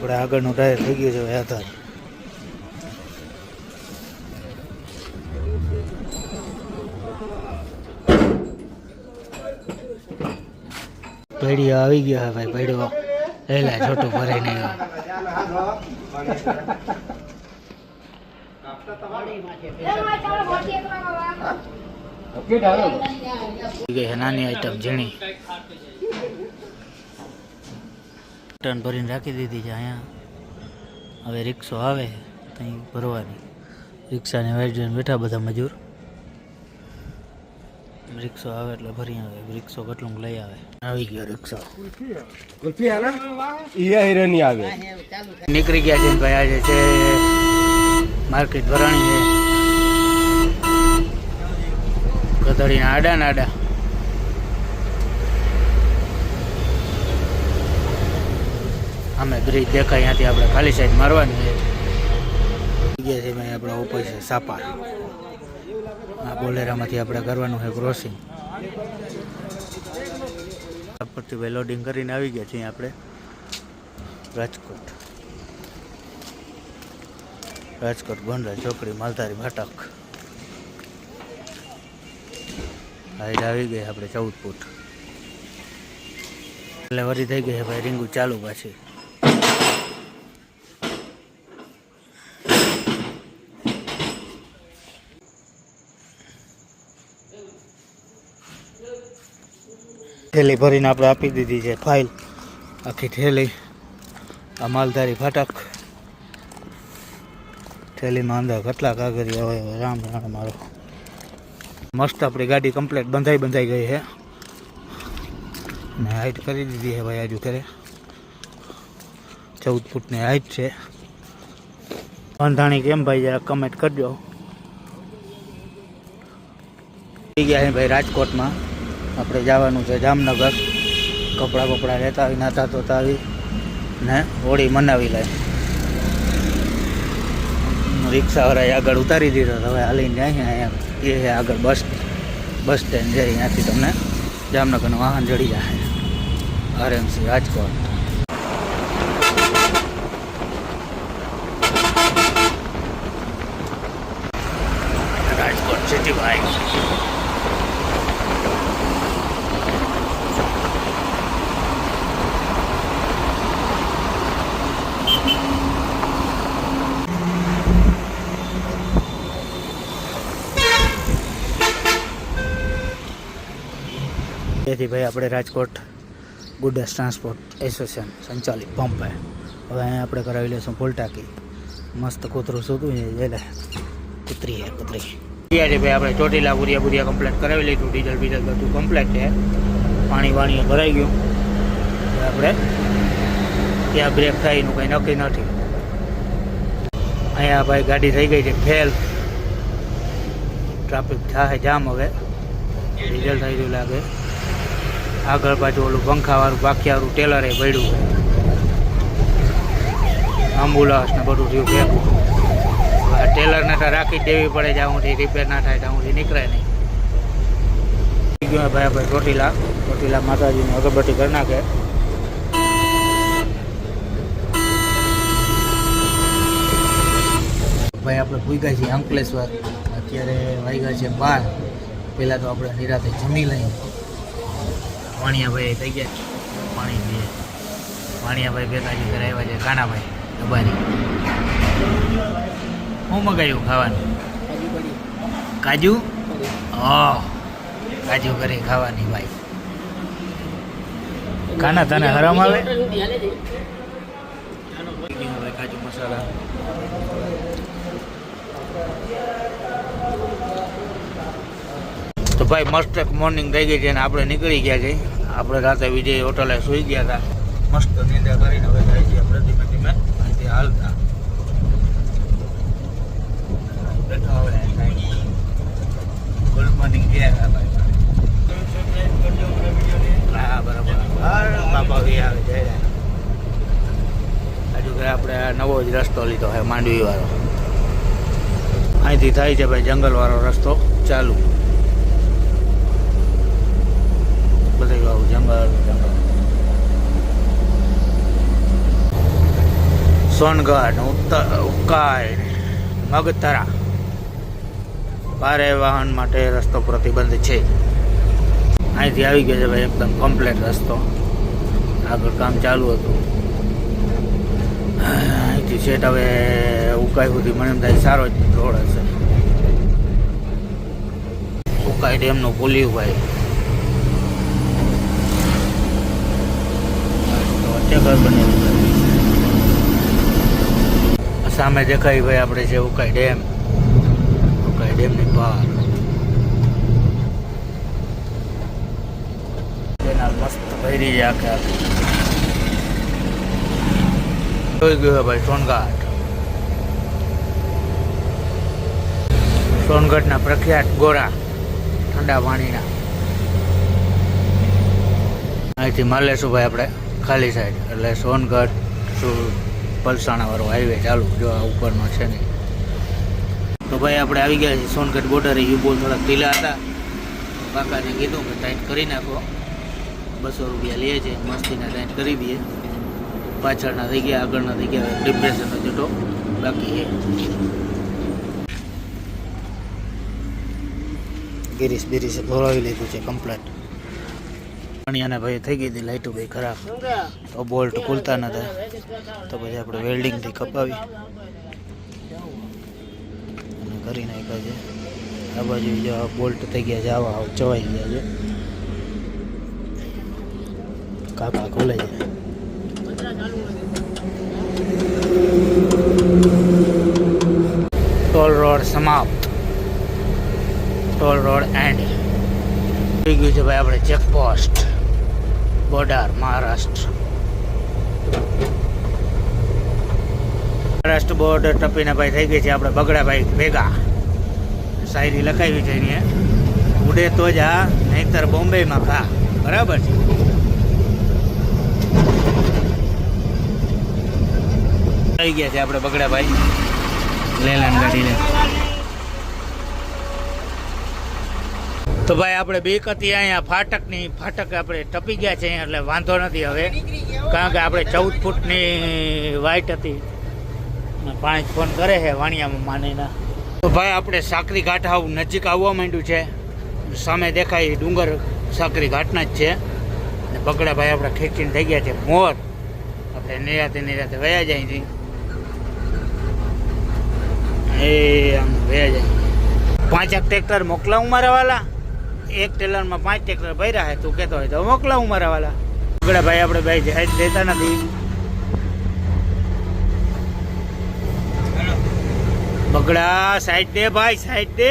આપણે આગળનું ટાયર થઈ ગયું છે આધાર પેઢીઓ આવી ગયો હે ભાઈ પેઢીઓ એલા છોટું ભરાઈ નહીં ગઈ નાની આઈટમ ઝીણી. ટન ભરીને રાખી દીધી છે અહીંયા. હવે રિક્ષો આવે ત્યાં ભરવાની. રિક્ષાની વાઇટ જોઈને બેઠા બધા મજૂર. રિક્ષો આવે એટલે ભરી આવે. રિક્ષો કેટલું લઈ આવે. આવી ગયો રિક્ષો. કુલ્ફી હિરેની આવે. નીકળી ગયા છે ભાઈ આજે છે માર્કેટ ભરાણી છે. કદળીના આડા ને અમે બ્રિજ દેખાય ત્યાંથી આપણે ખાલી સાઈડ મારવાની છે. છે આપણે ઉપર છે સાપા આ બોલેરામાંથી આપણે કરવાનું છે ક્રોસિંગ પરથી લોડિંગ કરીને આવી ગયા છીએ આપણે. રાજકોટ. રાજકોટ ગોંડલ ચોકડી, માલધારી ભાટક હાઈટ આવી ગઈ આપણે ચૌદ ફૂટ. એટલે વરી થઈ ગઈ ભાઈ, રીંગુ ચાલુ પાછી. થેલી ભરીને આપણે આપી દીધી છે ફાઇલ. આખી થેલી, આ માલધારી ફાટક. થેલીમાં અંદર કેટલા કાગરિયા હોય રામ રામ મારો. મસ્ત આપણી ગાડી કમ્પ્લેટ બંધાઈ બંધાઈ ગઈ છે. ને હાઈટ કરી દીધી છે ભાઈ આજુ કરે ચૌદ ફૂટની હાઈટ છે. બંધાણી કેમ ભાઈ, જરા કમેન્ટ કરજો. ગયા છે ભાઈ રાજકોટમાં. આપણે જવાનું છે જામનગર. કપડાં કપડાં લેતા આવી નાતા ધોતા આવી ને હોળી મનાવી લે રિક્ષાવાળાએ આગળ ઉતારી દીધો હવે હાલીને જાય અહીંયા એ આગળ બસ બસ સ્ટેન્ડ છે, અહીંયાથી તમને જામનગરનું વાહન જડી જાય. આરએમસી રાજકોટ સિટી બાઇક તેથી ભાઈ આપણે રાજકોટ ગુડસ ટ્રાન્સપોર્ટ એસોસિએશન સંચાલિત પંપ હવે અહીંયા આપણે કરાવી લઈશું ફૂલ મસ્ત કૂતરું શોધું છે એટલે કૂતરી હે કૂતરી છે ભાઈ આપણે ચોટીલા બુરિયા બુરિયા કમ્પ્લેટ કરાવી લીધું. ડીઝલ બીઝલ બધું કમ્પ્લેટ છે. પાણી વાણી ભરાઈ ગયું. હવે આપણે ત્યાં બ્રેક થાય એનું કંઈ નક્કી નથી. અહીંયા ભાઈ ગાડી થઈ ગઈ છે. ફેલ ટ્રાફિક થાય જામ હવે. ડીઝલ થઈ ગયું લાગે. આગળ પાછું ઓલું પંખાવાળું બાકીવાળું ટેલરે પડ્યું એમ્બ્યુલન્સ ને બધું થયું ભેગું. ટેલરને તો રાખી દેવી પડે જ્યાં સુધી રિપેર ના થાય, ત્યાં સુધી નીકળે નહીં. ગયો ભાઈ આપણે ચોટીલા. ચોટીલા માતાજીની અગરબત્તી કરી નાખે. ભાઈ આપણે ભૂગ્યા છીએ અંકલેશ્વર. અત્યારે વાગ્યા છે બાર. પહેલાં તો આપણે નિરાતે જમી લઈએ. વાણિયાભાઈ થઈ ગયા. પાણી પીએ વાણિયાભાઈ ભેગાજી ઘરે આવ્યા છે, કાનાભાઈ, દબારી. શું મગાવ્યું ખાવાનું? કાજુ? હા. કાજુ કરી ખાવાની ભાઈ. કાના તને હરામ આવે? કાજુ મસાલા. તો ભાઈ મસ્ત એક મોર્નિંગ થઈ ગઈ છે ને આપણે નીકળી ગયા છે આપણે રાતે વિજય હોટલે સુઈ ગયા હતા. મસ્ત નિંદા કરીને હવે જાય છે આપણે ધીમે ધીમે અહીંથી હાલતા ગુડ મોર્નિંગ ગયા ભાઈ. હા, બરાબર. બાપા વી આવે, જય હજુ કે આપણે નવો જ રસ્તો લીધો છે માંડવી વાળો અહીંથી થાય છે ભાઈ જંગલ વાળો રસ્તો ચાલુ. બધે જંગલ જંગલ સોનગઢ, ઉત્તર, ઉકાઈ મગતરા ભારે વાહન માટે રસ્તો પ્રતિબંધ છે. અહીંથી આવી ગયો છે ભાઈ એકદમ કમ્પ્લેટ રસ્તો. આગળ કામ ચાલુ હતું. અહીંથી સેટ હવે ઉકાઈ સુધી મને એમ થાય, સારો જ રોડ હશે. ઉકાઈ ડેમનું પુલિયું ભાઈ તો બનેલું સામે દેખાય ભાઈ આપણે છે ઉકાઈ ડેમ. ઉકાઈ ડેમની કેનાલ મસ્ત ભરી છે ગયો ભાઈ સોનઘાટ. સોનગઢના પ્રખ્યાત ગોરા ઠંડા પાણીના. અહીંથી માલેશું ભાઈ આપણે. ખાલી સાઈડ. એટલે સોનગઢ પલસાણાવાળો હાઈવે ચાલુ, જો આ ઉપરનો છે ને તો ભાઈ આપણે આવી ગયા છીએ સોનગઢ બોર્ડરે યુ બોલ થોડાક ઢીલા હતા. કાકાને કીધું કે ટાઈટ કરી નાખો. બસો રૂપિયા લે છે, મસ્તીના ટાઈટ કરી દઈએ. પાછળના થઈ ગયા, આગળના થઈ ગયા ડિપ્રેશનનો જટો બાકી ગિરીશ બિરીશે ભરાવી લીધું છે કમ્પ્લેટ અને ભાઈ થઈ ગઈ હતી લાઇટો ભાઈ ખરાબ. તો બોલ્ટ ખુલતા નતા. તો પછી આપણે વેલ્ડિંગથી કપાવી. કરી નાખ્યા છે. આ બાજુ જો બોલ્ટ થઈ ગયા છે, આવા ચવાઈ ગયા છે. કાકા ખોલે છે ટોલ રોડ સમાપ્ત. Toll road end. થઈ ગયું છે ભાઈ, આપણે checkpost. Border Maharashtra. Maharashtra border ટપીને ભાઈ થઈ ગઈ છે આપણે બગડા ભાઈ ભેગા. શાયરી લખાવી છે એની ઉડે તો જ આ, નહીતર બોમ્બેમાં ખા બરાબર છે? થઈ ગયા છે આપણે બગડા ભાઈ લેલાન ગાડી તો ભાઈ, આપણે બેક હતી અહીંયા, ફાટકની, ફાટક આપણે ટપી ગયા છે અહીંયા, એટલે વાંધો નથી હવે. કારણ કે આપણે ચૌદ ફૂટની વાઇટ હતી. પાણી ફોન કરે છે વાણિયામાં માનીના તો ભાઈ, આપણે સાકરી ઘાટ હાવ નજીક આવવા માંડ્યું છે. સામે દેખાય ડુંગર સાકરી ઘાટના જ છે. અને પકડા ભાઈ આપણે ખેંચીને થઈ ગયા છે. મોર. આપણે નિરાતે નિરાતે વયા જાય છે. એ, આમ વયા જાય પાંચેક ટ્રેક્ટર મોકલાવું મારા વાલા? એક ટેલરમાં પાંચ ટ્રેક્ટર ભર્યા હે, તું કહેતો હોય તો, મોકલાવું મારા વાલા? પકડા ભાઈ, આપણે ભાઈ જાય દેતા નથી. બગડા, સાઈડ દે ભાઈ, સાઈડ દે.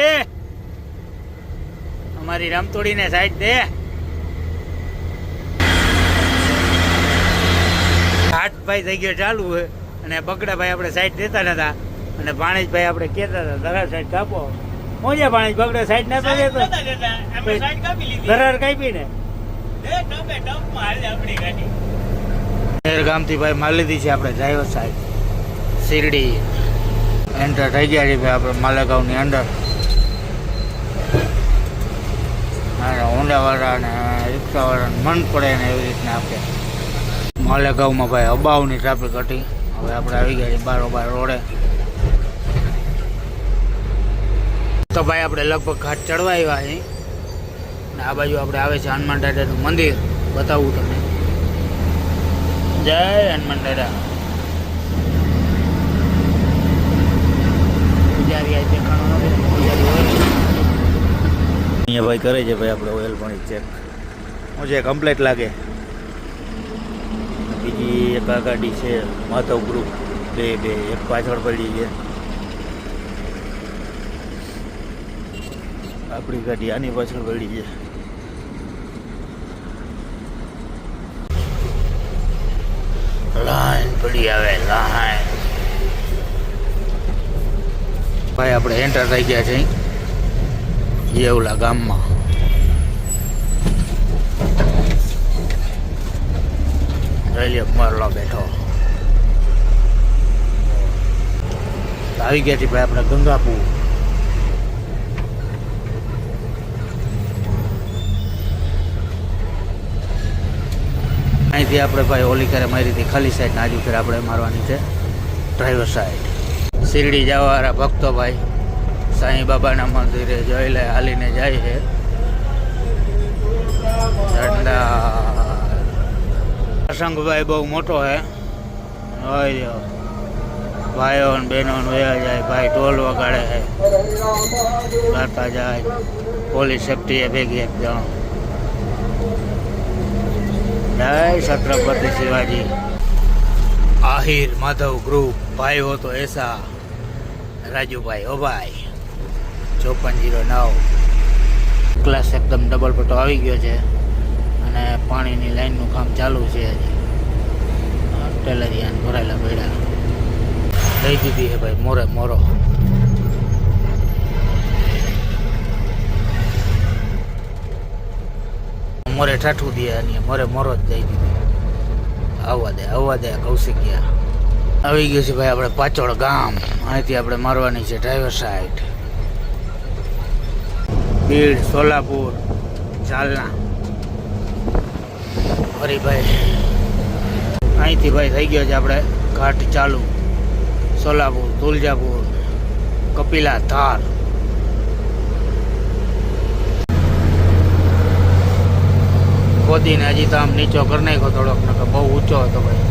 અમારી રામતોડીને સાઈડ દે. ભાઈ થઈ ગયો ચાલુ હોય અને બગડા ભાઈ આપણે સાઈડ દેતા નતા, અને ભાણેજભાઈ આપણે કહેતા હતા દરા સાઈડ કાપો. મોજા પાણી બગડે સાઈડ ના તો દેતો ધરાર કાપી ને ગામથી ભાઈ માલ લીધી છે આપણે ડ્રાઈવર સાહેબ. શિરડી. એન્ટર થઈ ગયા છે ભાઈ આપણે માલેગાંવની અંદર. અને ઊંડાવાળા ને રિક્ષાવાળાને મન પડે ને એવી રીતના આપે. માલેગાંવમાં ભાઈ અબાવની ટ્રાફિક હતી. હવે આપણે આવી ગયા છીએ બારોબાર રોડે. તો ભાઈ આપણે લગભગ ઘાટ ચડવા આવ્યા અહીં અને આ બાજુ આપણે આવે છે હનુમાન દાદાનું મંદિર. બતાવું તમને. જય હનુમાન દાદા. પૂજારી આ દેખાણો પૂજારી હોય અહીંયા ભાઈ કરે છે ભાઈ આપણે ઓઇલ પણ ચેક હું છે કમ્પ્લેટ લાગે. બીજી એક આ ગાડી છે માધવ ગ્રુપ બે બે એક પાછળ પડી છે. આપણી ગાડી આની પાછળ વળી છે. લાઈન પડી આવે, લાઈન. ભાઈ, આપણે એન્ટર થઈ ગયા છે યેવલા ગામમાં. રેલિયો મરલો બેઠો. આવી ગયા છે ભાઈ, આપણે ગંગાપુર. અહીંથી આપણે ભાઈ ઓલી કરે મારી હતી ખાલી સાઈડ આજુ ફેર આપણે મારવાની છે. ડ્રાઈવર સાઈડ શિરડી જવાવાળા ભક્તો ભાઈ, સાંઈ બાબાના મંદિરે જોઈ લે હાલીને જાય છે. ઝંડા. પ્રસંગભાઈ બહુ મોટો હે હોય. ભાઈઓ બહેનો વયા જાય, ભાઈ ઢોલ વગાડે છે. ગાતા જાય. પોલીસ સેફટી ભેગી એક જણો. જય છત્રપતિ શિવાજી. આહિર, માધવ ગ્રુપ ભાઈ હો તો એસા, રાજુભાઈ, ઓ ભાઈ, ચોપન જીરો નવ. ક્લાસ એકદમ ડબલ પટો આવી ગયો છે અને પાણીની લાઈનનું કામ ચાલુ છે હજી. ટેલરિયાન ભરાયેલા બેડા લઈ દીધી હે ભાઈ, મોરે મોરો. મોરે ઠાઠું દે અને મોરે મોરો જ દઈ દીધી. આવવા દે આવવા દે કૌશિકિયા આવી ગયું છે ભાઈ આપણે પાચોડ ગામ. અહીંથી આપણે મારવાની છે ડ્રાઈવર સાઈડ બીડ સોલાપુર ચાલના ફરી ભાઈ, અહીંથી ભાઈ થઈ ગયો છે આપણે ઘાટ ચાલુ. સોલાપુર, તુલજાપુર, કપિલા ધાર ખોદીને હજી તો આમ નીચો કરી નાખ્યો થોડોક ને બહુ ઊંચો હતો ભાઈ.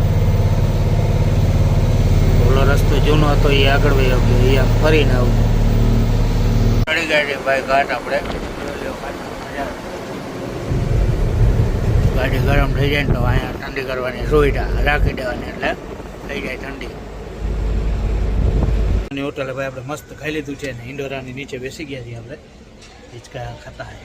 ઓલો રસ્તો જૂનો હતો એ આગળ વહી ગયો એ આમ ફરીને આવું. ચડી ગાડી ભાઈ ઘાટ આપણે. ગાડી ગરમ થઈ જાય ને તો અહીંયા ઠંડી કરવાની સુવિધા રાખી દેવાની એટલે થઈ જાય ઠંડી. ની હોટલે ભાઈ આપણે મસ્ત ખાઈ લીધું છે ને ઇન્ડોરાની નીચે બેસી ગયા છીએ આપણે. હિચકા ખાતા હે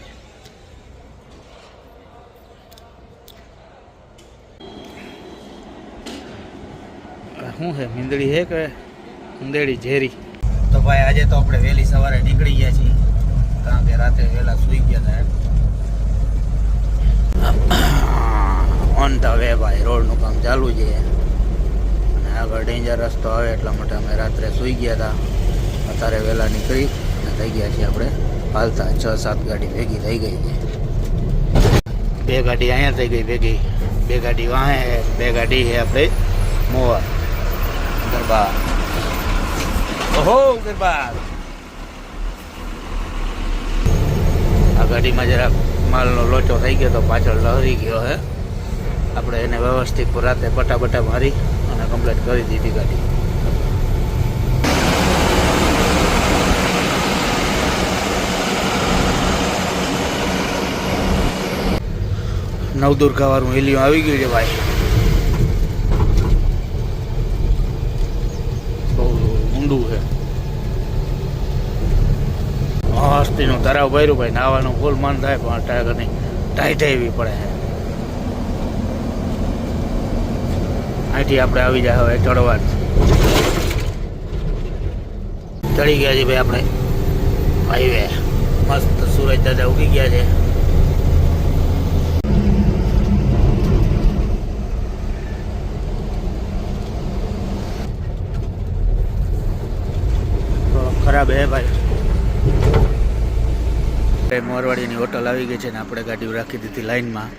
આ શું છે? મીંદડી છે કે ઉંદેડી ઝેરી? તો ભાઈ આજે તો આપણે વહેલી સવારે નીકળી ગયા છીએ. કારણ કે રાત્રે વહેલા સૂઈ ગયા હતા ઓન ધ વે ભાઈ રોડનું કામ ચાલુ છે. અને આગળ ડેન્જર રસ્તો આવે એટલા માટે અમે રાત્રે સૂઈ ગયા હતા. અત્યારે વહેલા નીકળી અને થઈ ગયા છીએ આપણે. હાલતા છ સાત ગાડી ભેગી થઈ ગઈ છે. બે ગાડી અહીંયા થઈ ગઈ ભેગી. બે ગાડી વાહે બે ગાડી છે આપણે મોવા. ગરબા ઓહો ગરબા આ ગાડીમાં જરાક માલનો લોચો થઈ ગયો તો પાછળ લહરી ગયો હે. આપણે એને વ્યવસ્થિત રાતે બટા મારી અને કમ્પ્લીટ કરી દીધી ગાડી. નવદુર્ગાવાળું હેલિયું આવી ગયું છે ભાઈ બહુ ઊંડું છે. હસ્તીનું તરાવ ભર્યું ભાઈ, નાવાનું ફૂલ મન થાય, પણ ટાઈગરની ટાઈટ એવી પડે અહીંથી આપણે આવી જાય હવે ચડવા ચડી ગયા છે ભાઈ આપણે. હાઈવે. મસ્ત સુરજ દાદા ઉગી ગયા છે તો ખરાબ હે ભાઈ. મોરવાડીની હોટલ આવી ગઈ છે ને આપણે ગાડીઓ રાખી દીધી લાઈનમાં.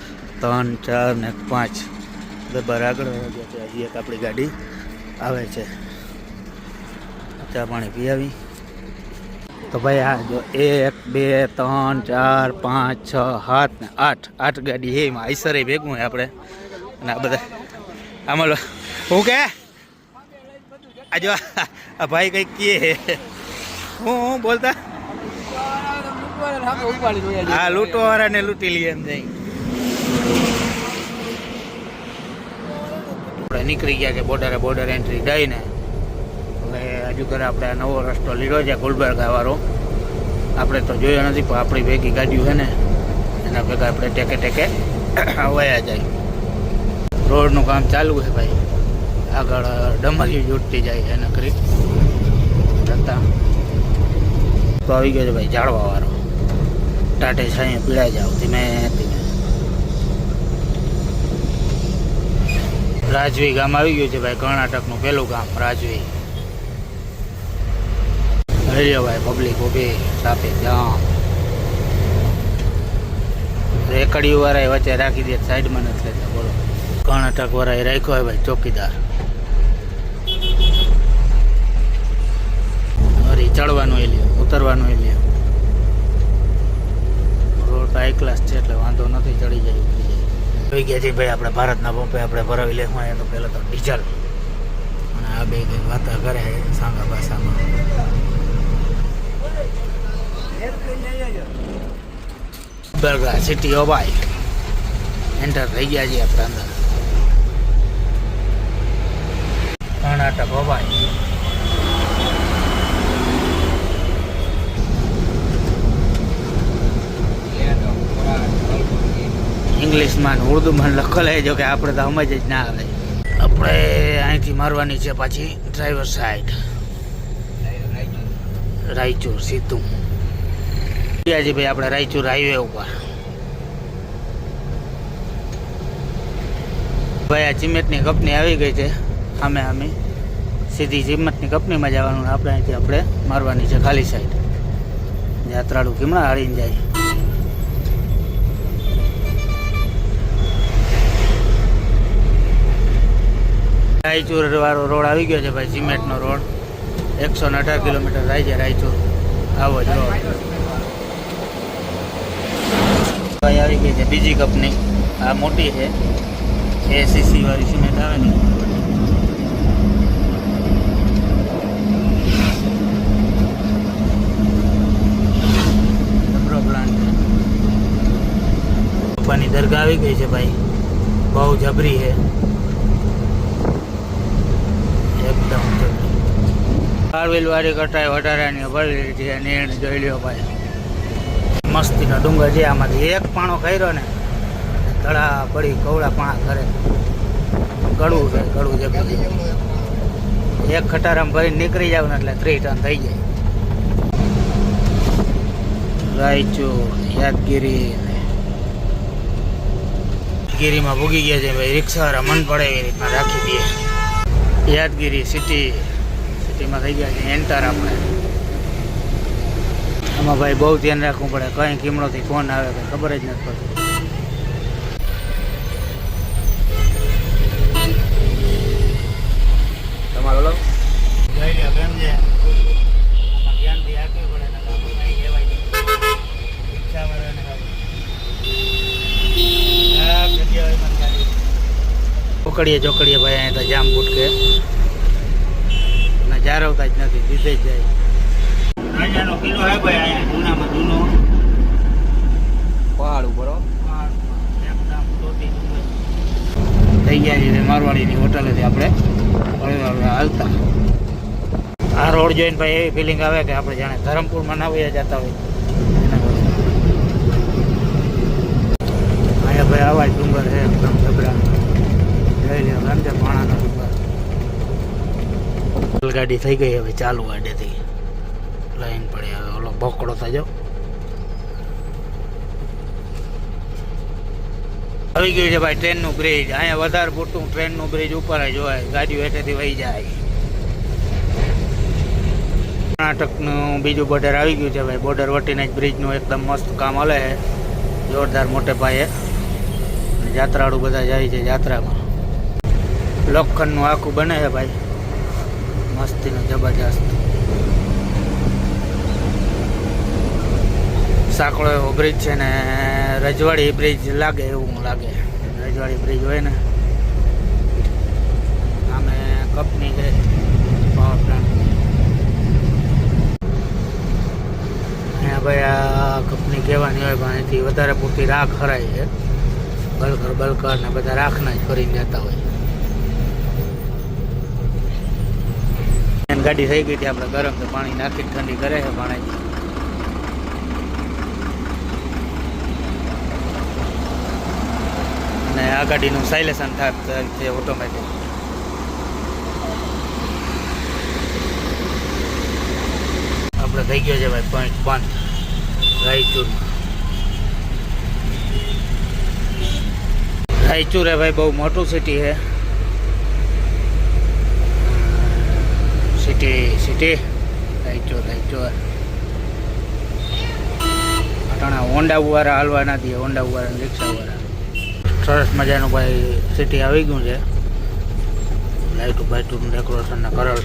ત્રણ, ચાર ને પાંચ. દરબાર આગળ ગયા છે. હજી એક આપણી ગાડી આવે છે. ચા પાણી પી આવી તો ભાઈ આ જો એક, બે, ત્રણ, ચાર, પાંચ, છ, સાત ને આઠ. આઠ ગાડી હે એમાં. આઈસરે ભેગું હોય આપણે. અને આ બધા આમાં હું કે? આ જો આ ભાઈ કંઈક કહે હું હું બોલતા? હા લૂંટો વાળા ને લૂંટી લઈએ એમ જઈ નીકળી ગયા છે બોર્ડરે બોર્ડર એન્ટ્રી દઈને. હવે હજુ કરે આપણે નવો રસ્તો લીધો છે ગુલબર્ગા વાળો આપણે તો જોયો નથી, પણ આપણી ભેગી ગાડીઓ છે ને, એના ભેગા આપણે ટેકે ટેકે વયા જાય. રોડનું કામ ચાલુ છે ભાઈ. આગળ ડમરીઓ ઉઠતી જાય છે નકરી. કરી રસ્તા તો આવી ગયો છે ભાઈ ઝાડવા વાળો. ટાટે છાંયે પીળાઈ જાવ, ધીમે ધીમે. રાજવી ગામ આવી ગયું છે ભાઈ, કર્ણાટકનું પહેલું ગામ, રાજવી. હરિયો ભાઈ પબ્લિક ઊભી ટ્રાફિક રેકડીઓ વાળા વચ્ચે રાખી દે, સાઈડમાં નથી લેતા, બોલો. કર્ણાટક વરાય રાખ્યો હોય ભાઈ, ચોકીદાર. ઉતરવાનું એલિયા રોડ હાઈ ક્લાસ છે એટલે વાંધો નથી ચડી જાય ઉતરી જાય. જોઈ ગયા છે ભાઈ આપણે ભારતના પંપે આપણે ભરાવી લેવું અહીંયા તો પહેલાં તો ડીઝલ. અને આ બે કંઈ વાતા કરે છે સાંગા ભાષામાં. બરગા સિટી ઓબાઈ એન્ટર થઈ ગયા છીએ આપણે અંદર. કર્ણાટક ઓબાઈ ઇંગ્લિશમાં ને ઉર્દુમાં લખેલા જો કે આપણે તો સમજ જ ના આવે. આપણે અહીંથી મારવાની છે પાછી ડ્રાઈવર સાઈડ રાયચુર, સીધું. છીએ ભાઈ આપણે રાયચુર હાઈવે ઉપર? ભાઈ, આ ચિમેટની કંપની આવી ગઈ છે. સામે સામે સીધી ચિમેટની કંપનીમાં જવાનું આપણે અહીંથી આપણે મારવાની છે ખાલી સાઈડ યાત્રાળુ કેમણા હારીને જાય. રાયચુર વાળો રોડ આવી ગયો છે ભાઈ, સિમેન્ટનો રોડ. એકસો ને અઢાર કિલોમીટર થાય છે રાયચુર. આવો જ રોડ. ભાઈ, આવી ગઈ છે બીજી કંપની. આ મોટી છે. એસીસી વાળી સિમેન્ટ આવે ને. દરગાહ આવી ગઈ છે ભાઈ. બહુ જબરી છે એકદમ જબરી વાળી કટાઈ વધારાની ભરી લીધી અને એને જોઈ લ્યો ભાઈ. મસ્તીનો ડુંગર છે આમાંથી. એક પાણો કર્યો ને તળા પડી કવડા પાણા કરે ગળું છે ગળું છે એક ખટારામાં ભરીને નીકળી જાવ ને એટલે ત્રીસ ટન થઈ જાય. રાયચુર યાદગીરી યાદગીરીમાં ભૂગી ગયા છે ભાઈ. રિક્ષાવાળા મન પડે એવી રીતના રાખી દે. યાદગીરી સિટી સિટીમાં થઈ ગયા છે એન્ટર આપણે. આમાં ભાઈ બહુ ધ્યાન રાખવું પડે કઈ કિમણોથી ફોન આવે કંઈ ખબર જ નથી પડતી. તમારો લો જોઈ લો કેમ છે? ધ્યાનથી રાખવું પડે ચોકડીએ ચોકડીએ ભાઈ અહીંયા તો જામ ફૂટકે. ને જારવતા જ નથી દીધે જ જાય. અહીંયાનો કિલ્લો હે ભાઈ અહીંયા જૂનામાં જૂનો. પહાડ ઉપર. થઈ ગયા છે મારવાડીની હોટલેથી આપણે. હાલતા. આ રોડ જોઈને ભાઈ એવી ફિલિંગ આવે કે આપણે જાણે ધરમપુરમાં ના વયા જતા હોય. અહીંયા ભાઈ આવા જ ડુંગર છે એકદમ જબરા જઈ લે પાણાનો ડુંગર ગાડી થઈ ગઈ હવે ચાલુ ગાડીથી. લાઈન પડી હવે ઓલો બોકડો થજો આવી ગયું છે ભાઈ ટ્રેનનું બ્રિજ. અહીંયા વધારે પૂરતું ટ્રેનનું બ્રિજ ઉપર જ હોય. ગાડીઓ વહી જાય. કર્ણાટકનું બીજું બોર્ડર આવી ગયું છે ભાઈ. બોર્ડર વટીને જ બ્રિજનું એકદમ મસ્ત કામ હલે છે. જોરદાર મોટે પાયે. યાત્રાળુ બધા જાય છે યાત્રામાં લોખંડનું આખું બને છે ભાઈ. મસ્તીનું જબરજસ્ત. સાંકળો એવો બ્રિજ છે ને, રજવાડી બ્રિજ લાગે એવું લાગે. રજવાડી બ્રિજ હોય ને, આમે કંપની છે પાવર પ્લાન્ટ અહીંયા ભાઈ આ કંપની કહેવાની હોય, પણ અહીંથી વધારે પૂરતી રાખ હરાય છે. બલકર બલકર ને બધા રાખના જ કરીને જતા હોય. ગાડી થઈ ગઈ આપણે ગરમ તો પાણી નાખી ઠંડી કરે છે પાણી. અને આ ગાડીનું સાયલેશન થાય છે ઓટોમેટિક આપણે થઈ ગયો છે ભાઈ પોઈન્ટ બંધ રાયચૂર. રાયચુર હે ભાઈ બહુ મોટું સિટી છે. સિટી સિટી રાયચુર રાયચુર અટાણા હોન્ડા વાળા હાલવા ના દે, હોન્ડા વાળા રિક્ષા વાળા સરસ મજાનું ભાઈ સિટી આવી ગયું છે. લાઇટું બાઇટું ડેકોરેશન ને કલર.